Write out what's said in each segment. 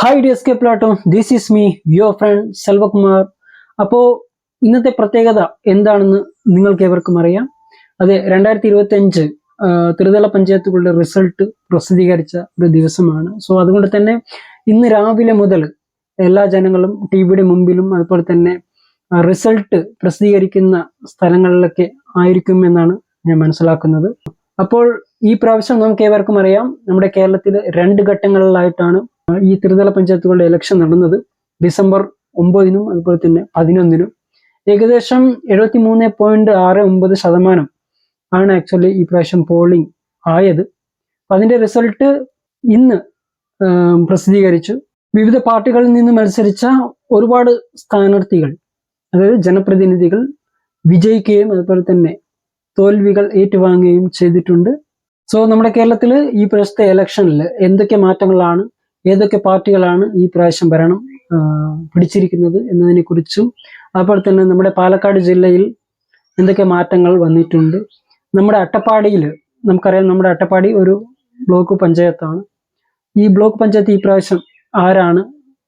Hi D S K Plato this is me your friend Selvakumar അപ്പോൾ ഇന്നത്തെ പ്രത്യേകത എന്താണെന്ന് നിങ്ങൾക്ക് ഏവർക്കും അറിയാം. അതെ രണ്ടായിരത്തി ഇരുപത്തി അഞ്ച് ത്രിതല പഞ്ചായത്തുകളുടെ റിസൾട്ട് പ്രസിദ്ധീകരിച്ച ഒരു ദിവസമാണ്. സോ അതുകൊണ്ട് തന്നെ ഇന്ന് രാവിലെ മുതൽ എല്ലാ ജനങ്ങളും ടി വിയുടെ മുമ്പിലും അതുപോലെ തന്നെ റിസൾട്ട് പ്രസിദ്ധീകരിക്കുന്ന സ്ഥലങ്ങളിലൊക്കെ ആയിരിക്കും എന്നാണ് ഞാൻ മനസ്സിലാക്കുന്നത്. അപ്പോൾ ഈ പ്രാവശ്യം നമുക്ക് ഏവർക്കും അറിയാം. നമ്മുടെ കേരളത്തിൽ രണ്ട് ഘട്ടങ്ങളിലായിട്ടാണ് ഈ ത്രിതല പഞ്ചായത്തുകളുടെ ഇലക്ഷൻ നടന്നത് ഡിസംബർ ഒമ്പതിനും അതുപോലെ തന്നെ പതിനൊന്നിനും. ഏകദേശം എഴുപത്തി മൂന്ന് പോയിന്റ് ആറ് ഒമ്പത് ശതമാനം ആണ് ആക്ച്വലി ഈ പ്രാവശ്യം പോളിംഗ് ആയത്. അതിന്റെ റിസൾട്ട് ഇന്ന് പ്രസിദ്ധീകരിച്ചു. വിവിധ പാർട്ടികളിൽ നിന്ന് മത്സരിച്ച ഒരുപാട് സ്ഥാനാർത്ഥികൾ അതായത് ജനപ്രതിനിധികൾ വിജയിക്കുകയും അതുപോലെ തന്നെ തോൽവികൾ ഏറ്റുവാങ്ങുകയും ചെയ്തിട്ടുണ്ട്. സോ നമ്മുടെ കേരളത്തിൽ ഈ പ്രശ്നത്തെ ഇലക്ഷനിൽ എന്തൊക്കെ മാറ്റങ്ങളാണ് ഏതൊക്കെ പാർട്ടികളാണ് ഈ പ്രാവശ്യം ഭരണം പിടിച്ചിരിക്കുന്നത് എന്നതിനെ കുറിച്ചും അതുപോലെ തന്നെ നമ്മുടെ പാലക്കാട് ജില്ലയിൽ എന്തൊക്കെ മാറ്റങ്ങൾ വന്നിട്ടുണ്ട്. നമ്മുടെ അട്ടപ്പാടിയിൽ നമുക്കറിയാം നമ്മുടെ അട്ടപ്പാടി ഒരു ബ്ലോക്ക് പഞ്ചായത്താണ്. ഈ ബ്ലോക്ക് പഞ്ചായത്ത് ഈ പ്രാവശ്യം ആരാണ്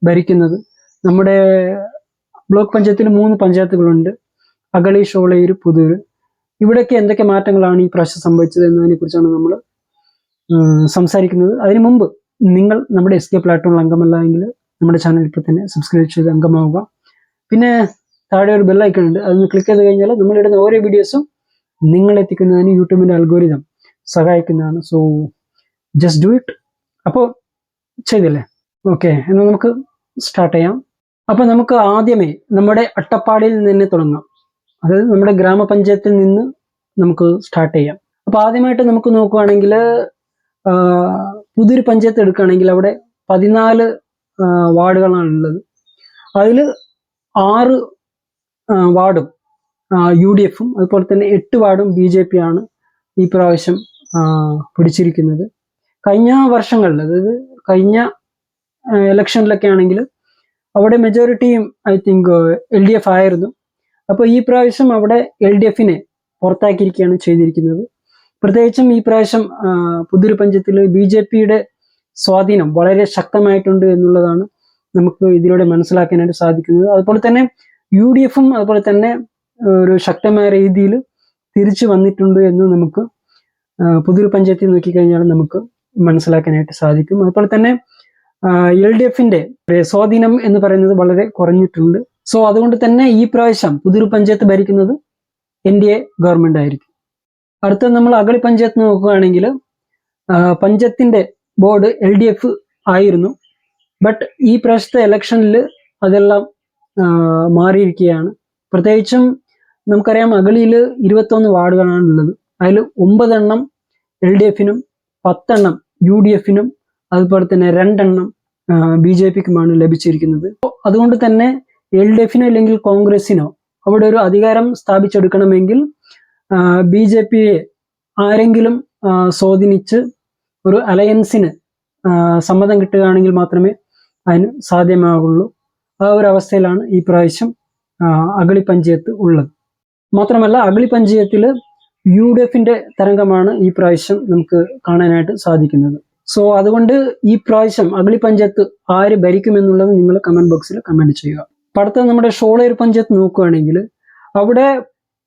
ഭരിക്കുന്നത്? നമ്മുടെ ബ്ലോക്ക് പഞ്ചായത്തിൽ മൂന്ന് പഞ്ചായത്തുകളുണ്ട്. അകളി ഷോളയൂർ പുതൂർ ഇവിടെയൊക്കെ എന്തൊക്കെ മാറ്റങ്ങളാണ് ഈ പ്രാവശ്യം സംഭവിച്ചത് എന്നതിനെ കുറിച്ചാണ് നമ്മൾ സംസാരിക്കുന്നത്. അതിനു മുമ്പ് നിങ്ങൾ നമ്മുടെ എസ് കെ പ്ലാറ്റ്ഫോമിൽ അംഗമല്ല എങ്കിൽ നമ്മുടെ ചാനൽ ഇപ്പോൾ തന്നെ സബ്സ്ക്രൈബ് ചെയ്ത് അംഗമാവുക. പിന്നെ താഴെ ഒരു ബെല്ലൈക്കൺ ഉണ്ട്. അതൊന്ന് ക്ലിക്ക് ചെയ്ത് കഴിഞ്ഞാൽ നമ്മളിടുന്ന ഓരോ വീഡിയോസും നിങ്ങളെത്തിക്കുന്നതിന് യൂട്യൂബിന്റെ അൽഗോരിതം സഹായിക്കുന്നതാണ്. സോ ജസ്റ്റ് ഡു ഇറ്റ് അപ്പോൾ ചെയ്തില്ലേ? ഓക്കെ എന്നാൽ നമുക്ക് സ്റ്റാർട്ട് ചെയ്യാം. അപ്പോൾ നമുക്ക് ആദ്യമേ നമ്മുടെ അട്ടപ്പാടിയിൽ നിന്ന് തുടങ്ങാം. അതായത് നമ്മുടെ ഗ്രാമപഞ്ചായത്തിൽ നിന്ന് നമുക്ക് സ്റ്റാർട്ട് ചെയ്യാം. അപ്പോൾ ആദ്യമായിട്ട് നമുക്ക് നോക്കുകയാണെങ്കിൽ പുതിയൊരു പഞ്ചായത്ത് എടുക്കുകയാണെങ്കിൽ അവിടെ പതിനാല് വാർഡുകളാണ് ഉള്ളത്. അതിൽ ആറ് വാർഡും യു ഡി എഫും അതുപോലെ തന്നെ എട്ട് വാർഡും ബി ജെ പി ആണ് ഈ പ്രാവശ്യം പിടിച്ചിരിക്കുന്നത്. കഴിഞ്ഞ വർഷങ്ങളിൽ അതായത് കഴിഞ്ഞ ഇലക്ഷനിലൊക്കെ ആണെങ്കിൽ അവിടെ മെജോറിറ്റിയും I think L D F ആയിരുന്നു. അപ്പോൾ ഈ പ്രാവശ്യം അവിടെ എൽ ഡി എഫിനെ പുറത്താക്കിയിരിക്കുകയാണ് ചെയ്തിരിക്കുന്നത്. പ്രത്യേകിച്ചും ഈ പ്രാവശ്യം പുതിയൊരു പഞ്ചത്തിൽ ബി ജെ പിയുടെ സ്വാധീനം വളരെ ശക്തമായിട്ടുണ്ട് എന്നുള്ളതാണ് നമുക്ക് ഇതിലൂടെ മനസ്സിലാക്കാനായിട്ട് സാധിക്കുന്നത്. അതുപോലെ തന്നെ യു ഡി എഫും അതുപോലെ തന്നെ ഒരു ശക്തമായ രീതിയിൽ തിരിച്ചു വന്നിട്ടുണ്ട് എന്ന് നമുക്ക് പുതിയൊരു പഞ്ചായത്തിൽ നോക്കിക്കഴിഞ്ഞാൽ നമുക്ക് മനസ്സിലാക്കാനായിട്ട് സാധിക്കും. അതുപോലെ തന്നെ എൽ ഡി എഫിന്റെ സ്വാധീനം എന്ന് പറയുന്നത് വളരെ കുറഞ്ഞിട്ടുണ്ട്. സോ അതുകൊണ്ട് തന്നെ ഈ പ്രാവശ്യം പുതിയൊരു പഞ്ചായത്ത് ഭരിക്കുന്നത് എൻ ഡി എ ഗവൺമെന്റ് ആയിരിക്കും. അടുത്ത നമ്മൾ അഗളി പഞ്ചായത്ത് നോക്കുകയാണെങ്കിൽ പഞ്ചായത്തിന്റെ ബോർഡ് എൽ ഡി എഫ് ആയിരുന്നു. ബട്ട് ഈ പ്രാവശ്യത്തെ ഇലക്ഷനിൽ അതെല്ലാം മാറിയിരിക്കുകയാണ്. പ്രത്യേകിച്ചും നമുക്കറിയാം അഗളിയിൽ ഇരുപത്തൊന്ന് വാർഡുകളാണ് ഉള്ളത്. അതിൽ ഒമ്പതെണ്ണം എൽ ഡി എഫിനും പത്തെണ്ണം യു ഡി എഫിനും അതുപോലെ തന്നെ രണ്ടെണ്ണം ബി ജെ പിക്കുമാണ് ലഭിച്ചിരിക്കുന്നത്. അതുകൊണ്ട് തന്നെ എൽ ഡി എഫിനോ അല്ലെങ്കിൽ കോൺഗ്രസിനോ അവിടെ ഒരു അധികാരം സ്ഥാപിച്ചെടുക്കണമെങ്കിൽ ബി ജെ പിയെ ആരെങ്കിലും സ്വാധീനിച്ച് ഒരു അലയൻസിന് സമ്മതം കിട്ടുകയാണെങ്കിൽ മാത്രമേ അതിന് സാധ്യമാകുള്ളൂ ആ ഒരു അവസ്ഥയിലാണ് ഈ പ്രാവശ്യം അഗളി പഞ്ചായത്ത് ഉള്ളത്. മാത്രമല്ല അഗളി പഞ്ചായത്തിൽ യു ഡി എഫിന്റെ തരംഗമാണ് ഈ പ്രാവശ്യം നമുക്ക് കാണാനായിട്ട് സാധിക്കുന്നത്. സോ അതുകൊണ്ട് ഈ പ്രാവശ്യം അഗളി പഞ്ചായത്ത് ആര് ഭരിക്കുമെന്നുള്ളത് നിങ്ങൾ കമന്റ് ബോക്സിൽ കമന്റ് ചെയ്യുക. അടുത്തത് നമ്മുടെ ഷോളേർ പഞ്ചായത്ത് നോക്കുകയാണെങ്കിൽ അവിടെ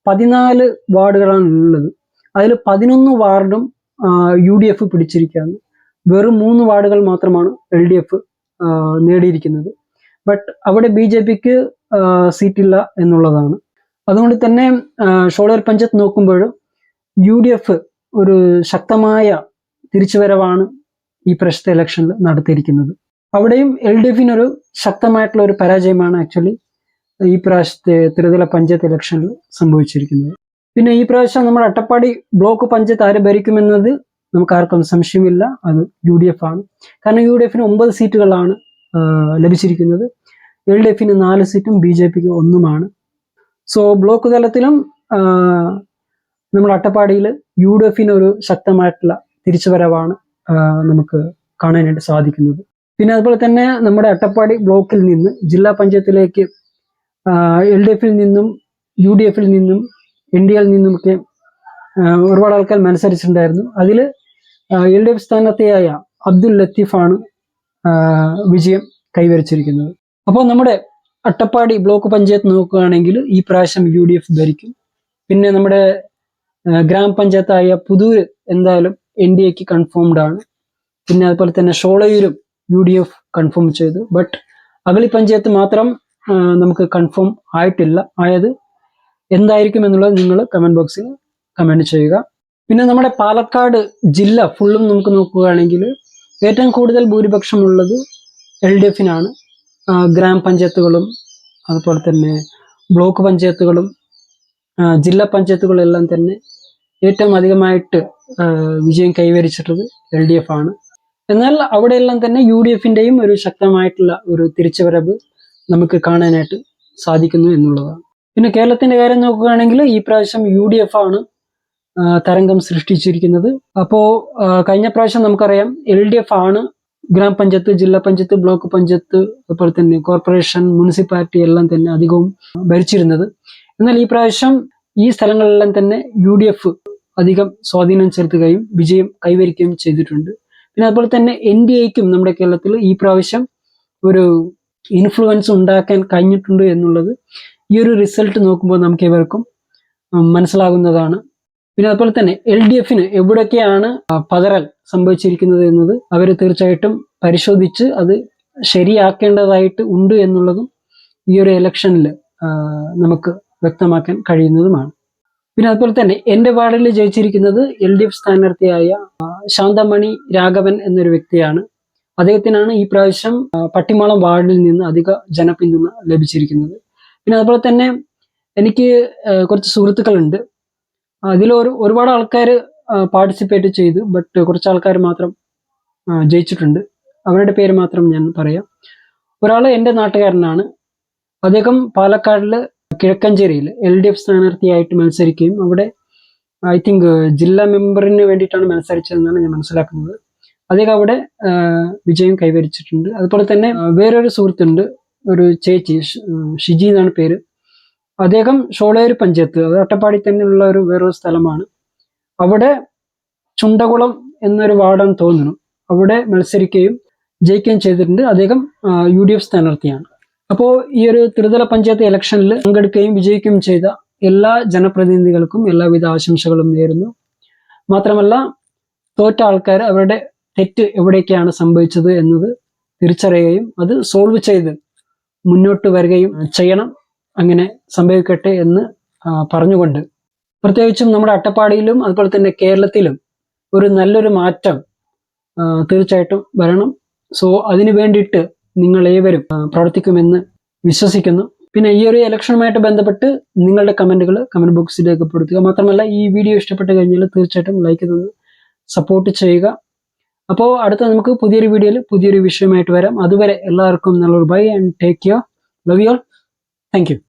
പതിനാല് വാർഡുകളാണ് ഉള്ളത്. അതിൽ പതിനൊന്ന് വാർഡും യു ഡി എഫ് പിടിച്ചിരിക്കുകയാണ്. വെറും മൂന്ന് വാർഡുകൾ മാത്രമാണ് എൽ ഡി എഫ് നേടിയിരിക്കുന്നത്. ബട്ട് അവിടെ ബി ജെ പിക്ക് സീറ്റില്ല എന്നുള്ളതാണ്. അതുകൊണ്ട് തന്നെ ഷോളേർ പഞ്ചായത്ത് നോക്കുമ്പോൾ യു ഡി എഫ് ഒരു ശക്തമായ തിരിച്ചുവരവാണ് ഈ പ്രശ്നത്തെ ഇലക്ഷനിൽ നടത്തിയിരിക്കുന്നത്. അവിടെയും എൽ ഡി എഫിനൊരു ശക്തമായിട്ടുള്ള ഒരു പരാജയമാണ് ആക്ച്വലി ഈ പ്രാവശ്യത്തെ ത്രിതല പഞ്ചായത്ത് ഇലക്ഷനിൽ സംഭവിച്ചിരിക്കുന്നത്. പിന്നെ ഈ പ്രാവശ്യം നമ്മുടെ അട്ടപ്പാടി ബ്ലോക്ക് പഞ്ചായത്ത് ആര് ഭരിക്കുമെന്നത് നമുക്ക് ആർക്കും സംശയമില്ല. അത് യു ഡി എഫ് ആണ്. കാരണം യു ഡി എഫിന് ഒമ്പത് സീറ്റുകളാണ് ലഭിച്ചിരിക്കുന്നത്. എൽ ഡി എഫിന് നാല് സീറ്റും ബി ജെ പിക്ക് ഒന്നുമാണ്. സോ ബ്ലോക്ക് തലത്തിലും നമ്മുടെ അട്ടപ്പാടിയിൽ യു ഡി എഫിന് ഒരു ശക്തമായിട്ടുള്ള തിരിച്ചുവരവാണ് നമുക്ക് കാണാനായിട്ട് സാധിക്കുന്നത്. പിന്നെ അതുപോലെ തന്നെ നമ്മുടെ അട്ടപ്പാടി ബ്ലോക്കിൽ നിന്ന് ജില്ലാ പഞ്ചായത്തിലേക്ക് എൽ ഡി എഫിൽ നിന്നും യു ഡി എഫിൽ നിന്നും എൻ ഡി എൽ നിന്നുമൊക്കെ ഒരുപാട് ആൾക്കാർ മത്സരിച്ചിട്ടുണ്ടായിരുന്നു. അതിൽ എൽ ഡി എഫ് സ്ഥാനാർത്ഥിയായ അബ്ദുൽ ലത്തീഫാണ് വിജയം കൈവരിച്ചിരിക്കുന്നത്. അപ്പോൾ നമ്മുടെ അട്ടപ്പാടി ബ്ലോക്ക് പഞ്ചായത്ത് നോക്കുകയാണെങ്കിൽ ഈ പ്രാവശ്യം യു ഡി എഫ് ഭരിക്കും. പിന്നെ നമ്മുടെ ഗ്രാമപഞ്ചായത്തായ പുതൂര് എന്തായാലും എൻ ഡി എക്ക് കൺഫേംഡ് ആണ്. പിന്നെ അതുപോലെ തന്നെ ഷോളയൂരും യു ഡി എഫ് കൺഫേം ചെയ്തു. ബട്ട് അഗളി പഞ്ചായത്ത് മാത്രം നമുക്ക് കൺഫേം ആയിട്ടില്ല. ആയത് എന്തായിരിക്കും എന്നുള്ളത് നിങ്ങൾ കമന്റ് ബോക്സിൽ കമന്റ് ചെയ്യുക. പിന്നെ നമ്മുടെ പാലക്കാട് ജില്ല ഫുള്ളും നമുക്ക് നോക്കുകയാണെങ്കിൽ ഏറ്റവും കൂടുതൽ ഭൂരിപക്ഷം ഉള്ളത് എൽ ഡി എഫിനാണ് ഗ്രാമപഞ്ചായത്തുകളും അതുപോലെ തന്നെ ബ്ലോക്ക് പഞ്ചായത്തുകളും ജില്ലാ പഞ്ചായത്തുകളെല്ലാം തന്നെ ഏറ്റവും അധികമായിട്ട് വിജയം കൈവരിച്ചിട്ടുള്ളത് എൽ ഡി എഫ് ആണ്. എന്നാൽ അവിടെയെല്ലാം തന്നെ യു ഡി എഫിന്റെയും ഒരു ശക്തമായിട്ടുള്ള ഒരു തിരിച്ചുവരവ് നമുക്ക് കാണാനായിട്ട് സാധിക്കുന്നു എന്നുള്ളതാണ്. പിന്നെ കേരളത്തിന്റെ കാര്യം നോക്കുകയാണെങ്കിൽ ഈ പ്രാവശ്യം യു ഡി എഫ് ആണ് തരംഗം സൃഷ്ടിച്ചിരിക്കുന്നത്. അപ്പോൾ കഴിഞ്ഞ പ്രാവശ്യം നമുക്കറിയാം എൽ ഡി എഫ് ആണ് ഗ്രാമപഞ്ചായത്ത് ജില്ലാ പഞ്ചായത്ത് ബ്ലോക്ക് പഞ്ചായത്ത് അതുപോലെ തന്നെ കോർപ്പറേഷൻ മുനിസിപ്പാലിറ്റി എല്ലാം തന്നെ അധികവും ഭരിച്ചിരുന്നത്. എന്നാൽ ഈ പ്രാവശ്യം ഈ സ്ഥലങ്ങളിലെല്ലാം തന്നെ യു ഡി എഫ് അധികം സ്വാധീനം ചെലുത്തുകയും വിജയം കൈവരിക്കുകയും ചെയ്തിട്ടുണ്ട്. പിന്നെ അതുപോലെ തന്നെ എൻ ഡി എക്കും നമ്മുടെ കേരളത്തിൽ ഈ പ്രാവശ്യം ഒരു ഇൻഫ്ലുവൻസ് ഉണ്ടാക്കാൻ കഴിഞ്ഞിട്ടുണ്ട് എന്നുള്ളത് ഈ ഒരു റിസൾട്ട് നോക്കുമ്പോൾ നമുക്ക് ഇവർക്കും മനസ്സിലാകുന്നതാണ്. പിന്നെ അതുപോലെ തന്നെ എൽ ഡി എഫിന് എവിടെയൊക്കെയാണ് പതറൽ സംഭവിച്ചിരിക്കുന്നത് എന്നത് അവർ തീർച്ചയായിട്ടും പരിശോധിച്ച് അത് ശരിയാക്കേണ്ടതായിട്ട് ഉണ്ട് എന്നുള്ളതും ഈ ഒരു ഇലക്ഷനിൽ നമുക്ക് വ്യക്തമാക്കാൻ കഴിയുന്നതുമാണ്. പിന്നെ അതുപോലെ തന്നെ എന്റെ വാർഡിൽ ജയിച്ചിരിക്കുന്നത് എൽ ഡി എഫ് സ്ഥാനാർത്ഥിയായ ശാന്തമണി രാഘവൻ എന്നൊരു വ്യക്തിയാണ്. അദ്ദേഹത്തിനാണ് ഈ പ്രാവശ്യം പട്ടിമാളം വാർഡിൽ നിന്ന് അധിക ജനപിന്തുണ ലഭിച്ചിരിക്കുന്നത്. പിന്നെ അതുപോലെ തന്നെ എനിക്ക് കുറച്ച് സുഹൃത്തുക്കളുണ്ട്. അതിൽ ഒരു ഒരുപാട് ആൾക്കാർ പാർട്ടിസിപ്പേറ്റ് ചെയ്തു ബട്ട് കുറച്ച് ആൾക്കാർ മാത്രം ജയിച്ചിട്ടുണ്ട്. അവരുടെ പേര് മാത്രം ഞാൻ പറയാം. ഒരാൾ എന്റെ നാട്ടുകാരനാണ്. അദ്ദേഹം പാലക്കാടിൽ കിഴക്കഞ്ചേരിയിൽ എൽ ഡി എഫ് സ്ഥാനാർത്ഥിയായിട്ട് മത്സരിക്കുകയും അവിടെ ഐ തിങ്ക് ജില്ലാ മെമ്പറിന് വേണ്ടിയിട്ടാണ് മത്സരിച്ചതെന്നാണ് ഞാൻ മനസ്സിലാക്കുന്നത്. അദ്ദേഹം അവിടെ വിജയം കൈവരിച്ചിട്ടുണ്ട്. അതുപോലെ തന്നെ വേറൊരു സുഹൃത്തുണ്ട് ഒരു ചേച്ചി ഷിജി എന്നാണ് പേര്. അദ്ദേഹം ഷോളേര് പഞ്ചായത്ത് അത് അട്ടപ്പാടി തന്നെയുള്ള ഒരു വേറൊരു സ്ഥലമാണ്. അവിടെ ചുണ്ടകുളം എന്നൊരു വാർഡാണ് തോന്നുന്നു. അവിടെ മത്സരിക്കുകയും ജയിക്കുകയും ചെയ്തിട്ടുണ്ട്. അദ്ദേഹം യു ഡി എഫ് സ്ഥാനാർത്ഥിയാണ്. അപ്പോൾ ഈ ഒരു ത്രിതല പഞ്ചായത്ത് ഇലക്ഷനിൽ പങ്കെടുക്കുകയും വിജയിക്കുകയും ചെയ്ത എല്ലാ ജനപ്രതിനിധികൾക്കും എല്ലാവിധ ആശംസകളും നേരുന്നു. മാത്രമല്ല തോറ്റ ആൾക്കാർ അവരുടെ തെറ്റ് എവിടേക്കാണ് സംഭവിച്ചത് എന്നത് തിരിച്ചറിയുകയും അത് സോൾവ് ചെയ്ത് മുന്നോട്ട് വരികയും ചെയ്യണം. അങ്ങനെ സംഭവിക്കട്ടെ എന്ന് പറഞ്ഞുകൊണ്ട്. പ്രത്യേകിച്ചും നമ്മുടെ അട്ടപ്പാടിയിലും അതുപോലെ തന്നെ കേരളത്തിലും ഒരു നല്ലൊരു മാറ്റം തീർച്ചയായിട്ടും വരണം. സോ അതിനു വേണ്ടിയിട്ട് നിങ്ങൾ ഏവരും പ്രവർത്തിക്കുമെന്ന് വിശ്വസിക്കുന്നു. പിന്നെ ഈ ഒരു ഇലക്ഷനുമായിട്ട് ബന്ധപ്പെട്ട് നിങ്ങളുടെ കമന്റുകൾ കമന്റ് ബോക്സിൽ രേഖപ്പെടുത്തുക. മാത്രമല്ല ഈ വീഡിയോ ഇഷ്ടപ്പെട്ട് കഴിഞ്ഞാൽ തീർച്ചയായിട്ടും ലൈക്ക് തന്ന് സപ്പോർട്ട് ചെയ്യുക. അപ്പോൾ അടുത്ത നമുക്ക് പുതിയൊരു വീഡിയോയിൽ പുതിയൊരു വിഷയമായിട്ട് വരാം. അതുവരെ എല്ലാവർക്കും നല്ലൊരു bye and take care love you all thank you